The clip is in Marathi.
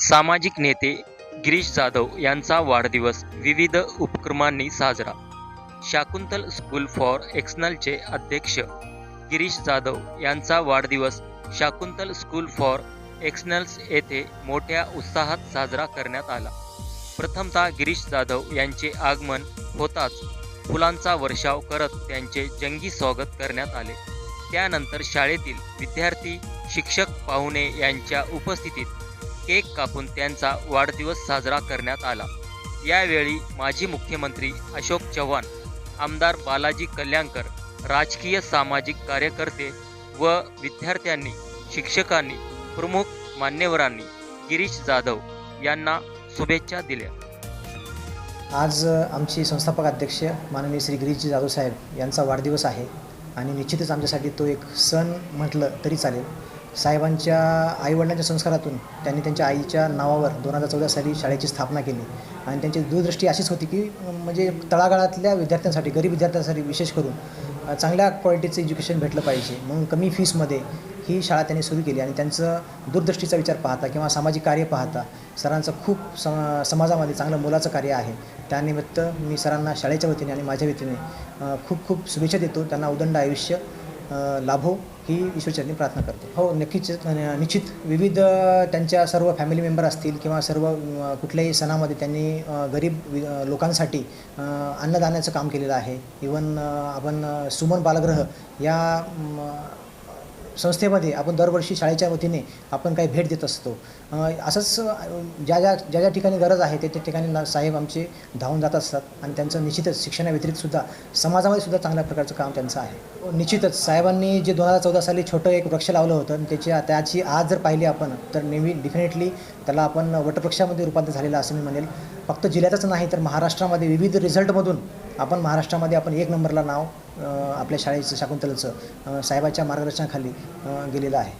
सामाजिक नेते गिरीश जाधव यांचा वाढदिवस विविध उपक्रमांनी साजरा. शाकुंतल स्कूल फॉर एक्सनलचे अध्यक्ष गिरीश जाधव यांचा वाढदिवस शाकुंतल स्कूल फॉर एक्सनल्स येथे मोठ्या उत्साहात साजरा करण्यात आला. प्रथमतः गिरीश जाधव यांचे आगमन होताच फुलांचा वर्षाव करत त्यांचे जंगी स्वागत करण्यात आले. त्यानंतर शाळेतील विद्यार्थी शिक्षक पाहुणे यांच्या उपस्थितीत केक कापून त्यांचा वाढदिवस साजरा करण्यात आला. यावेळी माजी मुख्यमंत्री अशोक चव्हाण आमदार बालाजी कल्याणकर राजकीय सामाजिक कार्यकर्ते व विद्यार्थ्यांनी शिक्षकांनी प्रमुख मान्यवरांनी गिरीश जाधव यांना शुभेच्छा दिल्या. आज आमची संस्थापक अध्यक्ष माननीय श्री गिरीशजी जाधव साहेब यांचा वाढदिवस आहे आणि निश्चितच आमच्यासाठी तो एक सण म्हटलं तरी चालेल. साहेबांच्या आईवडिलांच्या संस्कारातून त्यांनी त्यांच्या आईच्या नावावर दोन हजार चौदा साली शाळेची स्थापना केली. आणि त्यांची दूरदृष्टी अशीच होती की म्हणजे तळागाळातल्या विद्यार्थ्यांसाठी गरीब विद्यार्थ्यांसाठी विशेष करून चांगल्या क्वालिटीचं एज्युकेशन भेटलं पाहिजे. म्हणून कमी फीसमध्ये ही शाळा त्यांनी सुरू केली आणि त्यांचं दूरदृष्टीचा विचार पाहता किंवा सामाजिक कार्य पाहता सरांचं खूप सम समाजामध्ये चांगलं मोलाचं कार्य आहे. त्यानिमित्त मी सरांना शाळेच्या वतीने आणि माझ्या वतीने खूप खूप शुभेच्छा देतो. त्यांना उदंड आयुष्य लाभो. ही ईश्वरचरणी प्रार्थना करतो. हो नक्कीच निश्चित विविध त्यांच्या सर्व फॅमिली मेंबर असतील किंवा सर्व कुठल्याही सणामध्ये त्यांनी गरीब वि- लोकांसाठी अन्नदानाचं काम केलेलं आहे. इवन आपण सुमन बालगृह या संस्थेमध्ये आपण दरवर्षी शाळेच्या वतीने आपण काही भेट देत असतो. असंच ज्या ज्या ज्या ज्या ठिकाणी गरज आहे त्या त्या ठिकाणी साहेब आमचे धावून जात असतात आणि त्यांचं निश्चितच शिक्षणाव्यतिरिक्त सुद्धा समाजामध्ये सुद्धा चांगल्या प्रकारचं काम त्यांचं आहे. निश्चितच साहेबांनी जे दोन हजार चौदा साली छोटं एक वृक्ष लावलं होतं त्याच्या त्याची त्याची आज जर पाहिली आपण तर नेहमी डेफिनेटली त्याला आपण वटवृक्षामध्ये रूपांतर झालेलं असं मी म्हणेल. फक्त जिल्ह्यातच नाही तर महाराष्ट्रामध्ये विविध रिझल्टमधून आपण महाराष्ट्रामध्ये आपण एक नंबरला नाव आपल्या शाळेचं शाकुंतलाचं साहेबाच्या मार्गदर्शनाखाली गेलेलं आहे.